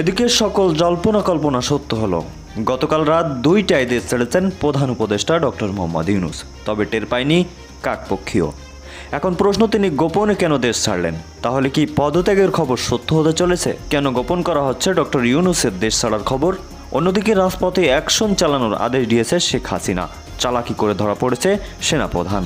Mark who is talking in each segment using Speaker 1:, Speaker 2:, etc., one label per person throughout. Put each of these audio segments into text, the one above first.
Speaker 1: এদিকে সকল জল্পনা কল্পনা সত্য হলো। গতকাল রাত দুইটায় দেশ ছেড়েছেন প্রধান উপদেষ্টা ডক্টর মোহাম্মদ ইউনুস, তবে টের পায়নি কাকপক্ষীয় এখন প্রশ্ন, তিনি গোপনে কেন দেশ ছাড়লেন? তাহলে কি পদত্যাগের খবর সত্য হতে চলেছে? কেন গোপন করা হচ্ছে ডক্টর ইউনুসের দেশ ছাড়ার খবর? অন্যদিকে রাজপথে অ্যাকশন চালানোর আদেশ দিয়েছে শেখ হাসিনা। চালাকি করে ধরা পড়েছে সেনাপ্রধান।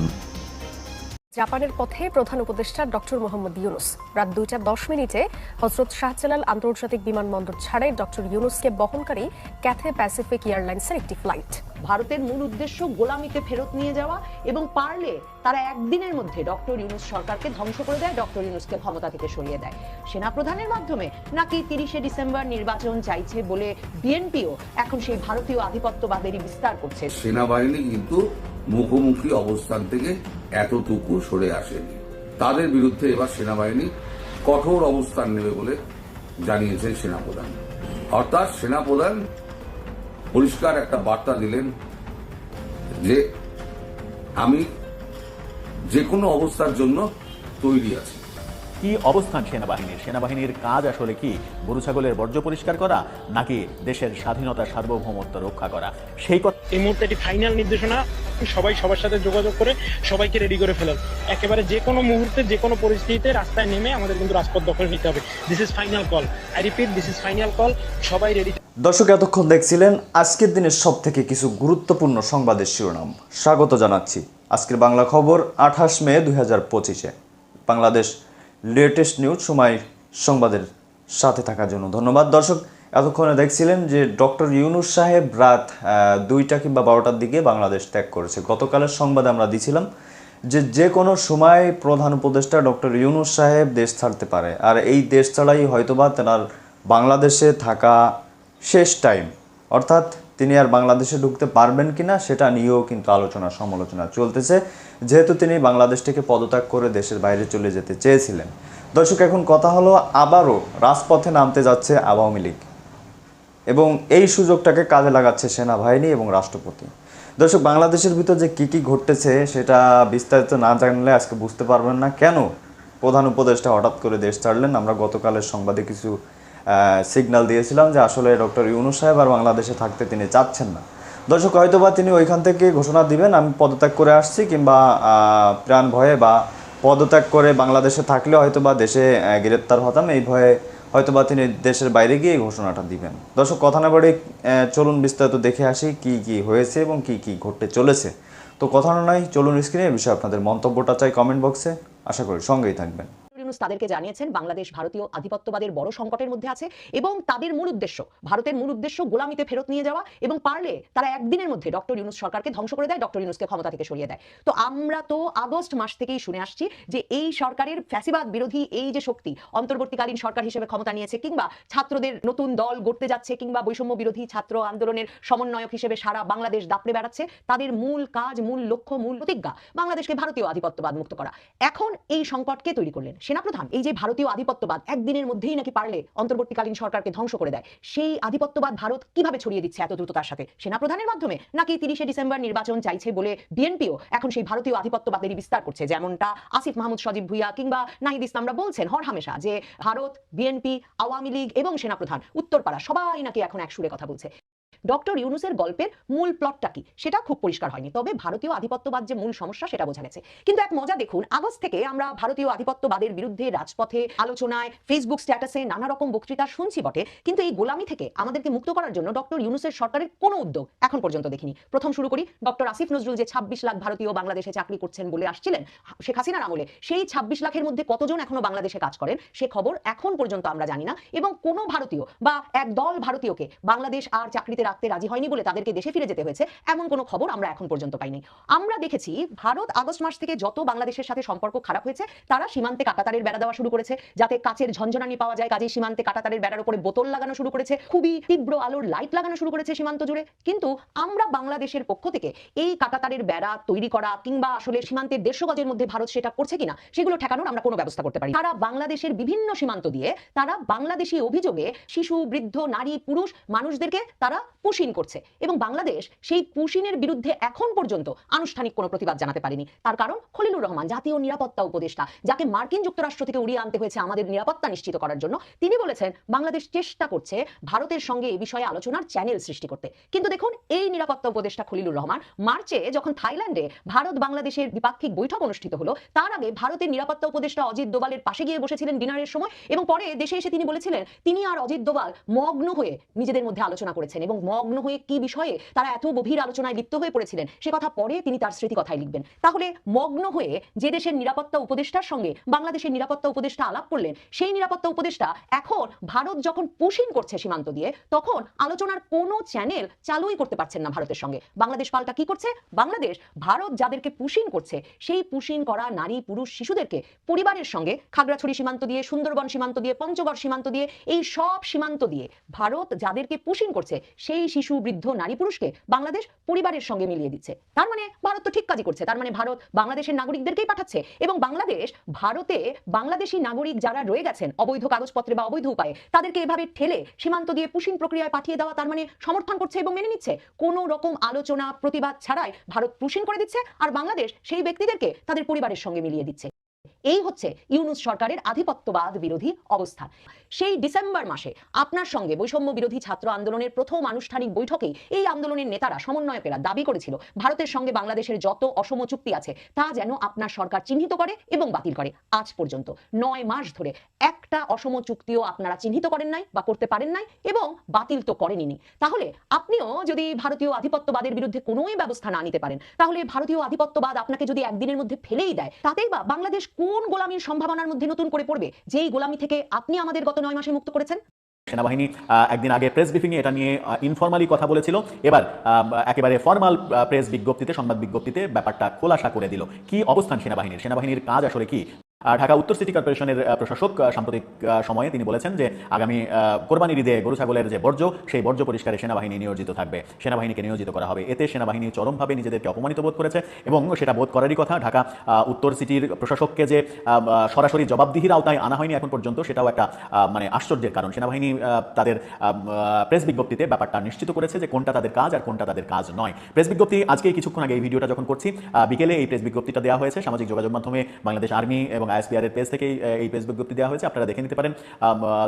Speaker 2: জাপানের পথে প্রধান উপদেষ্টা ডক্টর মোহাম্মদ ইউনুস। রাত দুইটা দশ মিনিটে হজরত শাহজালাল আন্তর্জাতিক বিমানবন্দর ছাড়ে ডক্টর ইউনুসকে বহনকারী ক্যাথে প্যাসিফিক এয়ারলাইন্সের একটি ফ্লাইট।
Speaker 3: ভারতের মূল উদ্দেশ্য গোলামিতে ফেরত নিয়ে যাওয়া এবং পারলে তারা একদিনের মধ্যে ডক্টর ইউনুস সরকারকে ধ্বংস করে দেয়, ডক্টর ইউনুসকে ক্ষমতা থেকে সরিয়ে দেয়। সেনাপ্রধানের মাধ্যমে নাকি তিরিশে ডিসেম্বর নির্বাচন চাইছে বলে বিএনপিও এখন সেই ভারতীয় আধিপত্যবাদেরই বিস্তার করছে।
Speaker 4: সেনাবাহিনী কিন্তু মুখোমুখি অবস্থান থেকে এতটুকু সরে আসেনি। তাদের বিরুদ্ধে এবার সেনাবাহিনী কঠোর অবস্থান নেবে বলে জানিয়েছেন সেনাপ্রধান। অর্থাৎ সেনাপ্রধান পরিষ্কার একটা বার্তা দিলেন যে আমি যে কোনো অবস্থার জন্য তৈরি আছি।
Speaker 5: কি অবস্থান সেনাবাহিনীর? সেনাবাহিনীর কাজ আসলে কি? গরু ছাগলের বর্জ্য পরিষ্কার করা নাকি দেশের স্বাধীনতা সার্বভৌমত্ব রক্ষা করা? সেই কথা
Speaker 6: এই মুহূর্তে এটি ফাইনাল নির্দেশনা সবাই সবার সাথে যোগাযোগ করে সবাইকে রেডি করে ফেলেন। একেবারে যে কোনো মুহূর্তে যে কোনো পরিস্থিতিতে রাস্তায় নেমে আমাদের কিন্তু রাজপথ দখল নিতে হবে। This is final call I repeat this is final call সবাই রেডি
Speaker 1: দর্শক এতক্ষণ দেখছিলেন আজকের দিনের সব থেকে কিছু গুরুত্বপূর্ণ সংবাদের শিরোনাম। স্বাগত জানাচ্ছি। আজকের বাংলা খবর আঠাশ মে দুই হাজার পঁচিশে। বাংলাদেশ লেটেস্ট নিউজ সময় সংবাদের সাথে থাকার জন্য ধন্যবাদ। দর্শক, এতক্ষণে দেখছিলেন যে ডক্টর ইউনুস সাহেব রাত দুইটা কিংবা বারোটার দিকে বাংলাদেশ ত্যাগ করেছে। গতকালের সংবাদে আমরা দিছিলাম যে যে কোনো সময় প্রধান উপদেষ্টা ডক্টর ইউনুস সাহেব দেশ ছাড়তে পারে। আর এই দেশ ছাড়াই হয়তোবা তেনার বাংলাদেশে থাকা শেষ টাইম অর্থাৎ তিনি আর বাংলাদেশে ঢুকতে পারবেন কিনা সেটা নিয়েও কিন্তু আলোচনা, সমালোচনা চলতেছে। যেহেতু তিনি বাংলাদেশ থেকে পদত্যাগ করে দেশের বাইরে চলে যেতে চেয়েছিলেন। দর্শক, এখন কথা হলো আবারও রাজপথে নামতে যাচ্ছে আওয়ামী লীগ এবং এই সুযোগটাকে কাজে লাগাচ্ছে সেনাবাহিনী এবং রাষ্ট্রপতি। দর্শক, বাংলাদেশের ভিতর যে কী কী ঘটতেছে সেটা বিস্তারিত না জানলে আজকে বুঝতে পারবেন না। কেন প্রধান উপদেষ্টা হঠাৎ করে দেশ ছাড়লেন? আমরা গতকালের সংবাদে কিছু সিগন্যাল দিয়েছিলাম যে আসলে ডক্টর ইউনুস সাহেব আর বাংলাদেশে থাকতে তিনি চাচ্ছেন না। দর্শক হয়তো বা তিনি ওইখান থেকে ঘোষণা দিবেন, আমি পদত্যাগ করে আসছি কিংবা প্রাণ ভয়ে বা পদত্যাগ করে বাংলাদেশে থাকলে হয়তো বা দেশে গ্রেপ্তার হতাম, এই ভয়ে হয়তোবা তিনি দেশের বাইরে গিয়ে ঘোষণাটা দিবেন। দর্শক, কথা না বাড়ি চলুন বিস্তারিত দেখে আসি কি কি হয়েছে এবং কি কি ঘটতে চলেছে। তো কথা নয় চলুন স্ক্রিনে এই বিষয়ে আপনাদের মন্তব্যটা চাই কমেন্ট বক্সে আশা করি সঙ্গেই থাকবেন।
Speaker 3: ইউনুস তাদেরকে জানিয়েছেন, বাংলাদেশ ভারতীয় আধিপত্যবাদের বড় সংকটের মধ্যে আছে এবং তাদের মূল উদ্দেশ্য, ভারতের মূল উদ্দেশ্য গোলামিতে ফেরত নিয়ে যাওয়া এবং পারলে তারা একদিনের মধ্যে ডক্টর ইউনুস সরকারকে ধ্বংস করে দেয়, ডক্টর ইউনুসকে ক্ষমতা থেকে সরিয়ে দেয়। তো আমরা তো আগস্ট মাস থেকেই শুনে আসছি যে এই সরকারের ফ্যাসিবাদ বিরোধী এই যে শক্তি অন্তর্বর্তীকালীন সরকার হিসেবে ক্ষমতা নিয়েছে কিংবা ছাত্রদের নতুন দল গড়তে যাচ্ছে কিংবা বৈষম্য বিরোধী ছাত্র আন্দোলনের সমন্বয়ক হিসেবে সারা বাংলাদেশ দাপড়ে বেড়াচ্ছে, তাদের মূল কাজ, মূল লক্ষ্য, মূল প্রতিজ্ঞা বাংলাদেশকে ভারতীয় আধিপত্যবাদ মুক্ত করা। এখন এই সংকটকে তৈরি করলেন সেনাপ্রধান, এই যে ভারতীয় আধিপত্যবাদ, একদিনের মধ্যেই নাকি পারলে অন্তর্বর্তীকালীন সরকারকে ধ্বংস করে দেয়। সেই আধিপত্যবাদ ভারত কীভাবে ছড়িয়ে দিচ্ছে এত দ্রুততার সাথে? সেনাপ্রধানের মাধ্যমে? নাকি তিরিশে ডিসেম্বর নির্বাচন চাইছে বলে বিএনপিও এখন সেই ভারতীয় আধিপত্যবাদেরই বিস্তার করছে? যেমনটা আসিফ মাহমুদ, সজীব ভুইয়া কিংবা নাহিদ ইসলামরা বলছেন হর হামেশা যে ভারত, বিএনপি, আওয়ামী লীগ এবং সেনাপ্রধান, উত্তরপাড়া সবাই নাকি এখন এক সুরে কথা বলছে। ডক্টর ইউনুসের গল্পের মূল প্লটটা কি? সেটা খুব পরিষ্কার হয়নি। তবে ভারতীয় আধিপত্যবাদ যে মূল সমস্যা, সেটা বোঝা গেছে। কিন্তু এক মজা দেখুন, আগস্ট থেকে আমরা ভারতীয় আধিপত্যবাদের বিরুদ্ধে রাজপথে, আলোচনায় ফেসবুক স্ট্যাটাসে নানা রকম বক্তৃতা শুনছি বটে। কিন্তু এই গোলামি থেকে আমাদেরকে মুক্ত করার জন্য ডক্টর ইউনুসের সরকারের কোনো উদ্যোগ এখন পর্যন্ত দেখিনি। প্রথম শুরু করি, ডক্টর আসিফ নজরুল যে ছাব্বিশ লাখ ভারতীয় বাংলাদেশে চাকরি করছেন বলে আসছিলেন, শেখ হাসিনার আমলে, সেই ছাব্বিশ লাখের মধ্যে কতজন এখনও বাংলাদেশে কাজ করেন, সে খবর এখন পর্যন্ত আমরা জানি না। এবং কোনো ভারতীয় বা এক দল ভারতীয়কে বাংলাদেশ আর চাকরিতে রাখতে রাজি হয়নি বলে তাদেরকে দেশে ফিরে যেতে হয়েছে, এমন কোনো খবর আমরা এখন পর্যন্ত পাইনি। আমরা দেখেছি ভারত আগস্ট মাস থেকে যত বাংলাদেশের সাথে সম্পর্ক খারাপ হয়েছে, তারা সীমান্তে কাটাতারের বেড়া দেওয়া শুরু করেছে, যাতে কাচের ঝঞ্ঝনানি পাওয়া যায় কাজে সীমান্তে কাটাতারের বেড়ার উপরে বোতল লাগানো শুরু করেছে, খুবই তীব্র আলোর লাইট লাগানো শুরু করেছে সীমান্ত জুড়ে। কিন্তু আমরা বাংলাদেশের পক্ষ থেকে এই কাটাতারের বেড়া তৈরি করা কিংবা আসলে সীমান্তের দেড়শো গজের মধ্যে ভারত সেটা করছে কিনা, সেগুলো ঠেকানোর আমরা কোনো ব্যবস্থা করতে পারি তারা বাংলাদেশের বিভিন্ন সীমান্ত দিয়ে, তারা বাংলাদেশি অভিযোগে শিশু, বৃদ্ধ, নারী, পুরুষ মানুষদেরকে তারা পুশিন করছে এবং বাংলাদেশ সেই পুশিনের বিরুদ্ধে এখন পর্যন্ত আনুষ্ঠানিক কোনো প্রতিবাদ জানাতে পারেনি। তার কারণ খলিলুর রহমান, জাতীয় নিরাপত্তা উপদেষ্টা, যাকে মার্কিন যুক্তরাষ্ট্র থেকে উড়িয়ে আনতে হয়েছে আমাদের নিরাপত্তা নিশ্চিত করার জন্য, তিনি বলেছেন, বাংলাদেশ চেষ্টা করছে ভারতের সঙ্গে এই বিষয়ে আলোচনার চ্যানেল সৃষ্টি করতে। কিন্তু দেখুন, এই নিরাপত্তা উপদেষ্টা খলিলুর রহমান মার্চে যখন থাইল্যান্ডে ভারত বাংলাদেশের দ্বিপাক্ষিক বৈঠক অনুষ্ঠিত হলো, তার আগে ভারতের নিরাপত্তা উপদেষ্টা অজিত দোবালের পাশে গিয়ে বসেছিলেন ডিনারের সময় এবং পরে দেশে এসে তিনি বলেছিলেন, তিনি আর অজিত দোবাল মগ্ন হয়ে নিজেদের মধ্যে আলোচনা করেছেন এবং মগ্ন হয়ে কি বিষয়ে তারা এত গভীর আলোচনায় লিপ্ত হয়ে পড়েছিলেন? সে কথা পরে তিনি তার স্মৃতি কথায় লিখবেন। তাহলে মগ্ন হয়ে যে দেশের নিরাপত্তা উপদেষ্টার সঙ্গে বাংলাদেশের নিরাপত্তা উপদেষ্টা আলাপ করলেন, সেই নিরাপত্তা উপদেষ্টা এখন ভারত যখন পুশিন করছে সীমান্ত দিয়ে, তখন আলোচনার কোনো চ্যানেল চালুই করতে পারছেন না ভারতের সঙ্গে। বাংলাদেশ পাল্টা কি করছে? বাংলাদেশ, ভারত যাদেরকে পুশিন করছে, সেই পুশিন করা নারী, পুরুষ, শিশুদেরকে পরিবারের সঙ্গে খাগড়াছড়ি সীমান্ত দিয়ে, সুন্দরবন সীমান্ত দিয়ে, পঞ্চগড় সীমান্ত দিয়ে, এই সব সীমান্ত দিয়ে ভারত যাদেরকে পুশিন করছে, সেই শিশু, বৃদ্ধ, নারী, পুরুষকে বাংলাদেশ পরিবারের সঙ্গে মিলিয়ে দিচ্ছে। তার মানে ভারত তো ঠিক কাজই করছে। তার মানে ভারত বাংলাদেশের নাগরিকদেরকেই পাঠাচ্ছে এবং বাংলাদেশ ভারতে বাংলাদেশি নাগরিক যারা রয়ে গেছেন, অবৈধ কাগজপত্রে বা অবৈধ উপায়ে, তাদেরকে এভাবে ঠেলে সীমান্ত দিয়ে পুশিন প্রক্রিয়ায় পাঠিয়ে দেওয়া তার মানে সমর্থন করছে এবং মেনে নিচ্ছে। কোনো রকম আলোচনা, প্রতিবাদ ছাড়াই ভারত পুশিন করে দিচ্ছে আর বাংলাদেশ সেই ব্যক্তিদেরকে তাদের পরিবারের সঙ্গে মিলিয়ে দিচ্ছে। এই হচ্ছে ইউনুস সরকারের আধিপত্যবাদ বিরোধী অবস্থান সেই ডিসেম্বর মাসে আপনার সঙ্গে বৈষম্য বিরোধী ছাত্র আন্দোলনের প্রথম আনুষ্ঠানিক বৈঠকেই এই আন্দোলনের নেতারা সমন্বয়কেরা দাবি করেছিল। ভারতের সঙ্গে বাংলাদেশের যত অসম চুক্তি আছে, তা যেন আপনার সরকার চিহ্নিত করে এবং বাতিল করে। আজ পর্যন্ত নয় মাস ধরে একটা অসম চুক্তিও আপনারা চিহ্নিত করেন নাই বা করতে পারেন নাই এবং বাতিল তো করেনি তাহলে আপনিও যদি ভারতীয় আধিপত্যবাদের বিরুদ্ধে কোনোই ব্যবস্থা না নিতে পারেন, তাহলে ভারতীয় আধিপত্যবাদ আপনাকে যদি একদিনের মধ্যে ফেলেই দেয়, তাতেই বা বাংলাদেশ কোন গোলামীর সম্ভাবনার মধ্যে নতুন করে পড়বে? যেই গোলামি থেকে আপনি আমাদের গত নয় মাসে মুক্ত করেছেন?
Speaker 5: সেনাবাহিনী একদিন আগে প্রেস ব্রিফিংয়ে এটা নিয়ে ইনফর্মালি কথা বলেছিল। এবার একেবারে ফর্মাল প্রেস বিজ্ঞপ্তিতে, সংবাদ বিজ্ঞপ্তিতে ব্যাপারটা খোলাসা করে দিল। কি অবস্থান সেনাবাহিনীর? সেনাবাহিনীর কাজ আসলে কি? ঢাকা উত্তর সিটি কর্পোরেশনের প্রশাসক সাম্প্রতিক সময়ে তিনি বলেছেন যে আগামী কোরবানির ঈদে গরু ছাগলের যে বর্জ্য, সেই বর্জ্য পরিষ্কারে সেনাবাহিনী নিয়োজিত থাকবে। সেনাবাহিনীকে নিয়োজিত করা হবে। এতে সেনাবাহিনী চরমভাবে নিজেদেরকে অপমানিত বোধ করেছে এবং সেটা বোধ করারই কথা ঢাকা উত্তর সিটির প্রশাসককে যে সরাসরি জবাবদিহির আওতায় আনা হয়নি এখন পর্যন্ত, সেটাও একটা মানে আশ্চর্যের কারণ। সেনাবাহিনী তাদের প্রেস বিজ্ঞপ্তিতে ব্যাপারটা নিশ্চিত করেছে যে কোনটা তাদের কাজ আর কোনটা তাদের কাজ নয়। প্রেস বিজ্ঞপ্তি আজকে কিছুক্ষণ আগে এই ভিডিওটা যখন করছি বিকেলে এই প্রেস বিজ্ঞপ্তিটা দেওয়া হয়েছে। সামাজিক যোগাযোগ মাধ্যমে বাংলাদেশ আর্মি এবং আইএসপিআর এর পেজ থেকেই এই প্রেস বিজ্ঞপ্তি দেওয়া হয়েছে। আপনারা দেখে নিতে পারেন।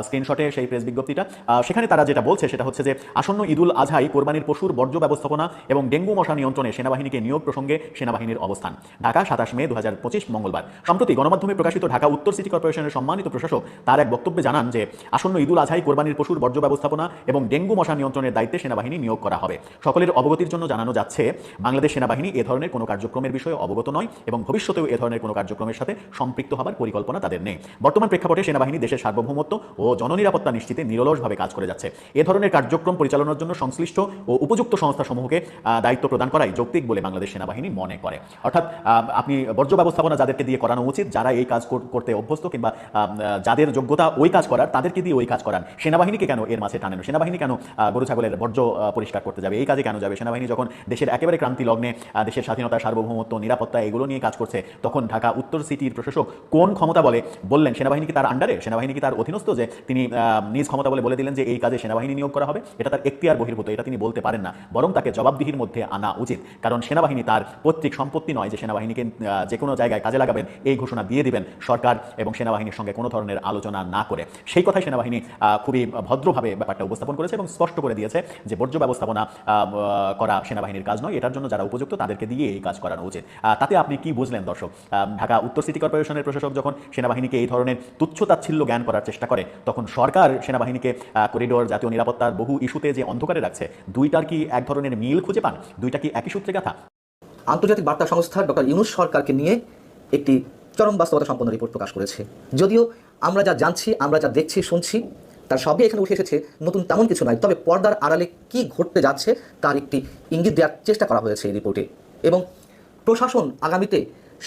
Speaker 5: স্ক্রিনশটে সেই প্রেস বিজ্ঞপ্তিটা। সেখানে তারা যেটা বলছে সেটা হচ্ছে যে, আসন্ন ঈদুল আজহাই কোরবানির পশুর বর্জ্য ব্যবস্থাপনা এবং ডেঙ্গু মশা নিয়ন্ত্রণে সেনাবাহিনীকে নিয়োগ প্রসঙ্গে সেনাবাহিনীর অবস্থান। ঢাকা, সাতাশ মে দু হাজার পঁচিশ, মঙ্গলবার। সম্প্রতি গণমাধ্যমে প্রকাশিত ঢাকা উত্তর সিটি কর্পোরেশনের সম্মানিত প্রশাসক তার এক বক্তব্যে জানান যে, আসন্ন ঈদুল আজহাই কোরবানির পশুর বর্জ্য ব্যবস্থাপনা এবং ডেঙ্গু মশা নিয়ন্ত্রণের দায়িত্বে সেনাবাহিনী নিয়োগ করা হবে। সকলের অবগতির জন্য জানানো যাচ্ছে, বাংলাদেশ সেনাবাহিনী এ ধরনের কোনো কার্যক্রমের বিষয়ে অবগত নয় এবং ভবিষ্যতেও এ ধরনের কোনো কার্যক্রমের সাথে সম্পৃক্ত হবার পরিকল্পনা তাদের নেই। বর্তমান প্রেক্ষাপটে সেনাবাহিনী দেশের সার্বভৌমত্ব ও জননিরাপত্তা নিশ্চিতে নিরলসভাবে কাজ করে যাচ্ছে। এ ধরনের কার্যক্রম পরিচালনার জন্য সংশ্লিষ্ট ও উপযুক্ত সংস্থাসমূহকে দায়িত্ব প্রদান করাই যৌক্তিক বলে বাংলাদেশ সেনাবাহিনী মনে করে। অর্থাৎ আপনি বর্জ্য ব্যবস্থাপনা যাদেরকে দিয়ে করানো উচিত, যারা এই কাজ করতে অভ্যস্ত কিংবা যাদের যোগ্যতা ওই কাজ করার, তাদেরকে দিয়ে ওই কাজ করান। সেনাবাহিনীকে কেন এর মাঝে টানেন? সেনাবাহিনী কেন গরু, ছাগলের বর্জ্য পরিষ্কার করতে যাবে? এই কাজে কেন যাবে? সেনাবাহিনী যখন দেশের একেবারে ক্রান্তি লগ্নে দেশের স্বাধীনতা, সার্বভৌমত্ব, নিরাপত্তা, এগুলো নিয়ে কাজ করছে, তখন ঢাকা উত্তর সিটির প্রশাসক কোন ক্ষমতা বলে, বললেন সেনাবাহিনী কি তার আন্ডারে সেনাবাহিনী কি তার অধীনস্থ যে তিনি নিজ ক্ষমতা বলে বলে দিলেন যে এই কাজে সেনাবাহিনী নিয়োগ করা হবে? এটা তার এখতিয়ার বহির্ভূত, এটা তিনি বলতে পারেন না। বরং তাকে জবাবদিহির মধ্যে আনা উচিত। কারণ সেনাবাহিনী তার পৈতৃক সম্পত্তি নয় যে সেনাবাহিনীকে যে কোনো জায়গায় কাজে লাগাবেন, এই ঘোষণা দিয়ে দিবেন সরকার এবং সেনাবাহিনীর সঙ্গে কোনো ধরনের আলোচনা না করে। সেই কথাই সেনাবাহিনী খুবই ভদ্রভাবে ব্যাপারটা উপস্থাপন করেছে এবং স্পষ্ট করে দিয়েছে যে বর্জ্য ব্যবস্থাপনা করা সেনাবাহিনীর কাজ নয়, এটার জন্য যারা উপযুক্ত তাদেরকে দিয়ে এই কাজ করানো উচিত। তাতে আপনি কি বুঝলেন দর্শক? ঢাকা উত্তর সিটি কর্পোরেশনের প্রশাসক যখন সেনাবাহিনীকে এই ধরনের তুচ্ছ তাচ্ছিল্য জ্ঞান করার চেষ্টা করে, তখন সরকার সেনাবাহিনীকে করিডোর জাতীয় নিরাপত্তার বহু ইস্যুতে যে অন্ধকারে রাখছে, দুইটার কি এক ধরনের মিল খুঁজে পান? দুইটা কি একই সূত্রে গাথা?
Speaker 7: আন্তর্জাতিক বার্তা সংস্থা ডক্টর ইউনুস সরকারকে নিয়ে একটি চরম বাস্তবতা সম্পন্ন রিপোর্ট প্রকাশ করেছে। যদিও আমরা যা জানছি, আমরা যা দেখছি, শুনছি, তার সবই এখানে উঠে এসেছে, নতুন তেমন কিছু নয়। তবে পর্দার আড়ালে কি ঘটতে যাচ্ছে, তার একটি ইঙ্গিত দেওয়ার চেষ্টা করা হয়েছে এই রিপোর্টে। এবং প্রশাসন আগামীতে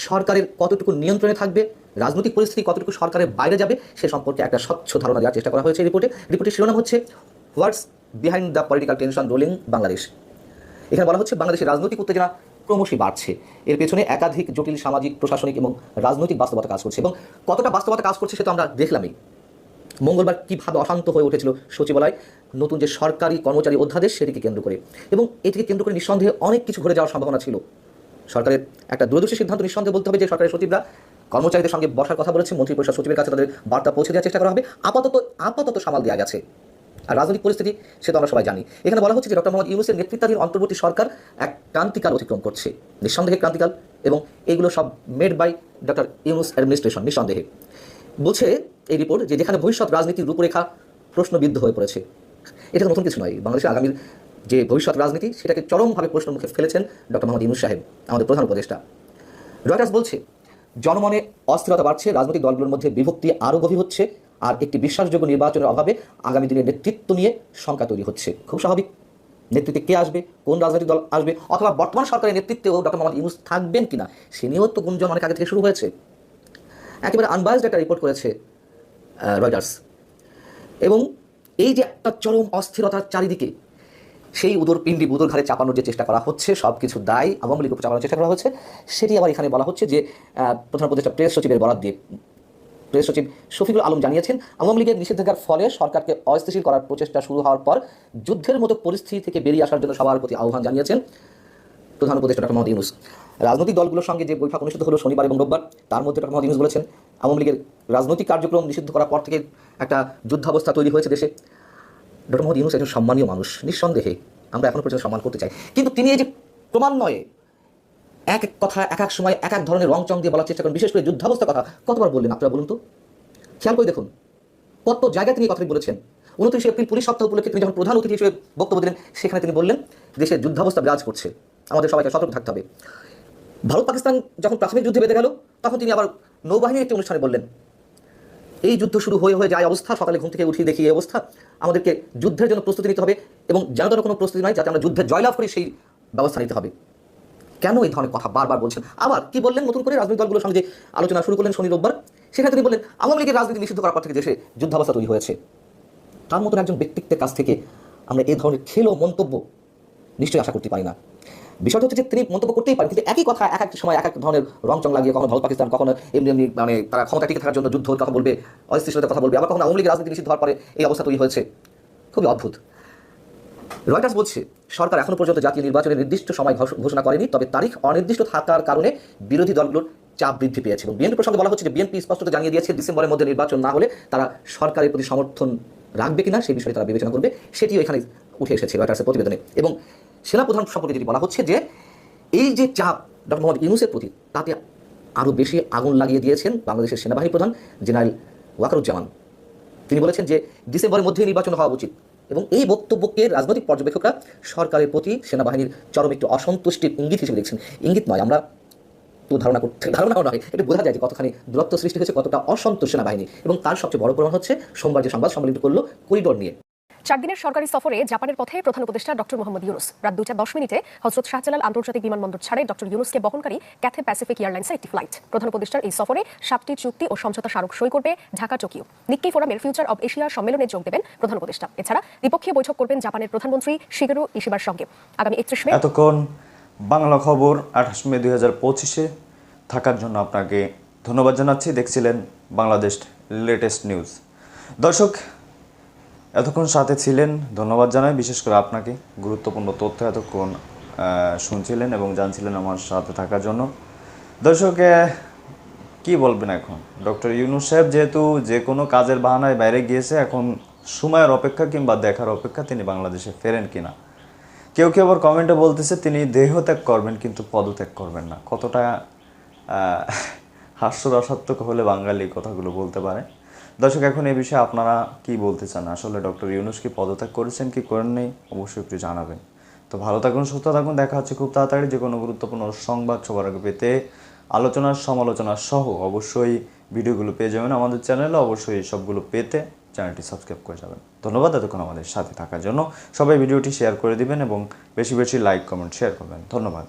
Speaker 7: সরকারের কতটুকু নিয়ন্ত্রণে থাকবে, রাজনৈতিক পরিস্থিতি কতটুকু সরকারের বাইরে যাবে, সে সম্পর্কে একটা স্বচ্ছ ধারণা দেওয়ার চেষ্টা করা হয়েছে রিপোর্টে রিপোর্টের শিরোনাম হচ্ছে what's behind the political tension rolling Bangladesh এখানে বলা হচ্ছে, বাংলাদেশের রাজনৈতিক উত্তেজনা ক্রমশই বাড়ছে। এর পেছনে একাধিক জটিল সামাজিক, প্রশাসনিক এবং রাজনৈতিক বাস্তবতা কাজ করছে এবং কতটা বাস্তবতা কাজ করছে সেটা আমরা দেখলামই। মঙ্গলবার কীভাবে অশান্ত হয়ে উঠেছিল সচিবালয়, নতুন যে সরকারি কর্মচারী অধ্যাদেশ সেটিকে কেন্দ্র করে এবং এটিকে কেন্দ্র করে নিঃসন্দেহে অনেক কিছু ঘুরে যাওয়ার সম্ভাবনা ছিল। সরকারের একটা দূরদর্শী সিদ্ধান্ত নিঃসন্দেহে বলতে হবে যে সরকারের সচিবরা কর্মচারীদের সঙ্গে বসার কথা বলেছে, মন্ত্রী পরিষদ সচিবের কাছে তাদের বার্তা পৌঁছে দেওয়ার চেষ্টা করা হবে। আপাতত আপাতত সামাল দেওয়া গেছে। আর রাজনৈতিক পরিস্থিতি, সে তো আমরা সবাই জানি। এখানে বলা হচ্ছে যে ডক্টর মোহাম্মদ ইউনুসের নেতৃত্বাধীন অন্তর্বর্তী সরকার এক ক্রান্তিকাল অতিক্রম করছে। নিঃসন্দেহে ক্রান্তিকাল এবং এগুলো সব made by doctor Yunus administration নিঃসন্দেহে। বলছে এই রিপোর্ট যে যেখানে ভবিষ্যৎ রাজনীতির রূপরেখা প্রশ্নবিদ্ধ হয়ে পড়েছে। এটা নতুন কিছু নয়। বাংলাদেশের আগামীর যে ভবিষ্যৎ রাজনীতি সেটাকে চরমভাবে প্রশ্ন মুখে ফেলেছেন ডক্টর মোহাম্মদ ইউনুস সাহেব, আমাদের প্রধান উপদেষ্টা। রয়টার্স বলছে, জনমনে অস্থিরতা বাড়ছে, রাজনৈতিক দলগুলোর মধ্যে বিভক্তি আরও গভীর হচ্ছে, আর একটি বিশ্বাসযোগ্য নির্বাচনের অভাবে আগামী দিনের নেতৃত্ব নিয়ে শঙ্কা তৈরি হচ্ছে। খুব স্বাভাবিক। নেতৃত্বে কে আসবে? কোন রাজনৈতিক দল আসবে? অথবা বর্তমান সরকারের নেতৃত্বেও ডক্টর মোহাম্মদ ইউনুস থাকবেন কিনা? সে নিয়েও তো গুঞ্জন অনেক আগে থেকে শুরু হয়েছে। একেবারে আনবায়াসড একটা রিপোর্ট করেছে রয়টার্স। এবং এই যে একটা চরম অস্থিরতার চারিদিকে সেই উদর পিণ্ডি বুদর ঘাড়ে চাপানোর যে চেষ্টা করা হচ্ছে সব কিছু দায় আওয়ামী লীগ চাপানোর চেষ্টা করা হচ্ছে। সেটি আবার এখানে বলা হচ্ছে যে প্রধান উপদেষ্টা প্রেস সচিবের বরাদ দিয়ে। প্রেস সচিব শফিকুল আলম জানিয়েছেন, আওয়ামী লীগের নিষেধাজ্ঞার ফলে সরকারকে অস্থিতিশীল করার প্রচেষ্টা শুরু হওয়ার পর যুদ্ধের মতো পরিস্থিতি থেকে বেরিয়ে আসার জন্য সবার প্রতি আহ্বান জানিয়েছেন প্রধান উপদেষ্টা ডক্টর মোহাম্মদ ইউনুস। রাজনৈতিক দলগুলোর সঙ্গে যে বৈঠক অনুষ্ঠিত হলো শনিবার এবং রোববার, তার মধ্যে ডক্টর মোহাম্মদ ইউনুস বলেছেন, আওয়ামী লীগের রাজনৈতিক কার্যক্রম নিষিদ্ধ করার পর থেকে একটা যুদ্ধাবস্থা তৈরি হয়েছে দেশে। ডক্টর মোহাম্মদ ইউনুস একজন সম্মানীয় মানুষ। নিঃসন্দেহে আমরা এখনও পর্যন্ত সম্মান করতে চাই। কিন্তু তিনি এই যে ক্রমান্বয়ে এক এক কথা, এক এক সময়, এক এক ধরনের রং চং দিয়ে বলার চেষ্টা করেন, বিশেষ করে যুদ্ধাবস্থার কথা, কতবার বললেন আপনারা বলুন তো? খেয়াল করে দেখুন, কত জায়গায় তিনি কথাটি বলেছেন। উনত্রিশে এপ্রিল পুলিশ সপ্তাহ উপলক্ষে তিনি যখন প্রধান অতিথি হিসেবে বক্তব্য দিলেন, সেখানে তিনি বললেন দেশে যুদ্ধাবস্থা বিরাজ করছে, আমাদের সবাইকে সতর্ক থাকতে হবে। ভারত পাকিস্তান যখন প্রাথমিক যুদ্ধে বেঁধে গেল, তখন তিনি আবার নৌবাহিনীর একটি অনুষ্ঠানে বললেন এই যুদ্ধ শুরু হয়ে হয়ে যায়, অবস্থা। সকালে ঘুম থেকে উঠিয়ে দেখি এই অবস্থা। আমাদেরকে যুদ্ধের জন্য প্রস্তুতি নিতে হবে এবং যেন তেন কোনো প্রস্তুতি নয় যাতে আমরা যুদ্ধে জয়লাভ করি সেই ব্যবস্থা নিতে হবে। কেন এই ধরনের কথা বারবার বলছেন? আবার কি বললেন নতুন করে রাজনৈতিক দলগুলোর সঙ্গে আলোচনা শুরু করলেন শনি রোববার? সেখানে তিনি বললেন, আওয়ামী লীগের রাজনীতি নিষিদ্ধ করার পর থেকে দেশে যুদ্ধাবস্থা তৈরি হয়েছে। তার মতন একজন ব্যক্তিত্বের কাছ থেকে আমরা এই ধরনের খেলো মন্তব্য নিশ্চয়ই আশা করতে পারি না। বিষয়টা হচ্ছে যে তিনি মন্তব্য করতেই পারেন, কিন্তু একই কথা, এক এক সময় এক এক ধরনের রং চং লাগিয়ে কখনো ভারত, পাকিস্তান, কখনো এমনি এমনি মানে তারা ক্ষমতা টিকে থাকার জন্য যুদ্ধ, কথা বলবে অস্থিতিশীলতার কথা বলবে, আবার কখনো আওয়ামী লীগের রাজনীতি নিষিদ্ধ হওয়ার পরে এই অবস্থা তৈরি হয়েছে। খুবই অদ্ভুত। রয়টার্স বলছে, সরকার এখনও পর্যন্ত জাতীয় নির্বাচনের নির্দিষ্ট সময় ঘোষণা করেনি, তবে তারিখ অনির্দিষ্ট থাকার কারণে বিরোধী দলগুলোর চাপ বৃদ্ধি পেয়েছে এবং বিএনপি প্রসঙ্গে বলা হচ্ছে যে বিএনপি স্পষ্টত জানিয়ে দিয়েছে, ডিসেম্বরের মধ্যে নির্বাচন না হলে তারা সরকারের প্রতি সমর্থন রাখবে কিনা সেই বিষয়ে তারা বিবেচনা করবে, সেটিও এখানে উঠে এসেছে রয়টার্সের প্রতিবেদনে। এবং সেনাপ্রধান সম্পর্কে যেটি বলা হচ্ছে যে এই যে চাপ ডক্টর মোহাম্মদ ইউনুসের প্রতি, তাতে আরও বেশি আগুন লাগিয়ে দিয়েছেন বাংলাদেশের সেনাবাহিনী প্রধান জেনারেল ওয়াকারুজ্জামান। তিনি বলেছেন যে ডিসেম্বরের মধ্যেই নির্বাচন হওয়া উচিত এবং এই বক্তব্যকে রাজনৈতিক পর্যবেক্ষকরা সরকারের প্রতি সেনাবাহিনীর চরম একটি অসন্তুষ্টির ইঙ্গিত হিসেবে দেখছেন। ইঙ্গিত নয়, আমরা তো ধারণা করতে, ধারণাও নয়, এটা বোঝা যায় যে কতখানি দূরত্ব সৃষ্টি হয়েছে, কতটা অসন্তোষ সেনাবাহিনী। এবং তার সবচেয়ে বড় প্রমাণ হচ্ছে সোমবার যে সংবাদ সম্মেলন করল করিডোর নিয়ে।
Speaker 2: চার দিনের সরকারি সফরে জাপানের পথে প্রধান উপদেষ্টা ডক্টর মোহাম্মদ ইউনুস। রাত দুইটা দশ মিনিটে হজরত শাহজালাল আন্তর্জাতিক বিমানবন্দর ছাড়াই ডক্টর ইউনুসকে বহনকারী ক্যাথে প্যাসিফিক এয়ারলাইন্সের একটি ফ্লাইট। প্রধান উপদেষ্টার এই সফরে সাতটি চুক্তি ও সমঝোতা স্মারক সই করবে ঢাকা, টোকিও। নিক্কি ফোরামের ফিউচার অব এশিয়া সম্মেলনে যোগ দেবেন প্রধান উপদেষ্টা। এছাড়া দ্বিপক্ষীয় বৈঠক করবেন জাপানের প্রধানমন্ত্রী শিগেরু ইশিবার সঙ্গে। আগামী একত্রিশ মে
Speaker 1: এতক্ষণ বাংলা খবর, আঠাশ মে দুই থাকার জন্য আপনাকে ধন্যবাদ জানাচ্ছি। দেখছিলেন বাংলাদেশ লেটেস্ট নিউজ। দর্শক এতক্ষণ সাথে ছিলেন, ধন্যবাদ জানাই। বিশেষ করে আপনাকে গুরুত্বপূর্ণ তথ্য এতক্ষণ শুনছিলেন এবং জানছিলেন আমার সাথে থাকার জন্য। দর্শক কি বলবেন এখন? ডক্টর ইউনুস সাহেব যেহেতু যে কোনো কাজের বাহানায় বাইরে গিয়েছে, এখন সময়ের অপেক্ষা কিংবা দেখার অপেক্ষা তিনি বাংলাদেশে ফেরেন কিনা? কেউ কেউ আবার কমেন্টে বলতেছে, তিনি দেহত্যাগ করবেন কিন্তু পদত্যাগ করবেন না। কতটা হাস্যরসাত্মক হলে বাঙালি কথাগুলো বলতে পারে। দর্শক, এখন এই বিষয়ে আপনারা কি বলতে চান? আসলে ডক্টর ইউনুস কি পদত্যাগ করেছেন, কি করেন নেই? অবশ্যই একটু জানাবেন। তো ভালো থাকুন, সুস্থ থাকুন, দেখা হচ্ছে খুব তাড়াতাড়ি যে কোনো গুরুত্বপূর্ণ সংবাদ সবার আগে পেতে। আলোচনা, সমালোচনা সহ অবশ্যই ভিডিওগুলো পেয়ে যাবেন আমাদের চ্যানেলে, অবশ্যই সবগুলো পেতে চ্যানেলটি সাবস্ক্রাইব করে যাবেন। ধন্যবাদ, এতক্ষণ আমাদের সাথে থাকার জন্য। সবাই ভিডিওটি শেয়ার করে দিবেন এবং বেশি বেশি লাইক, কমেন্ট, শেয়ার করবেন। ধন্যবাদ।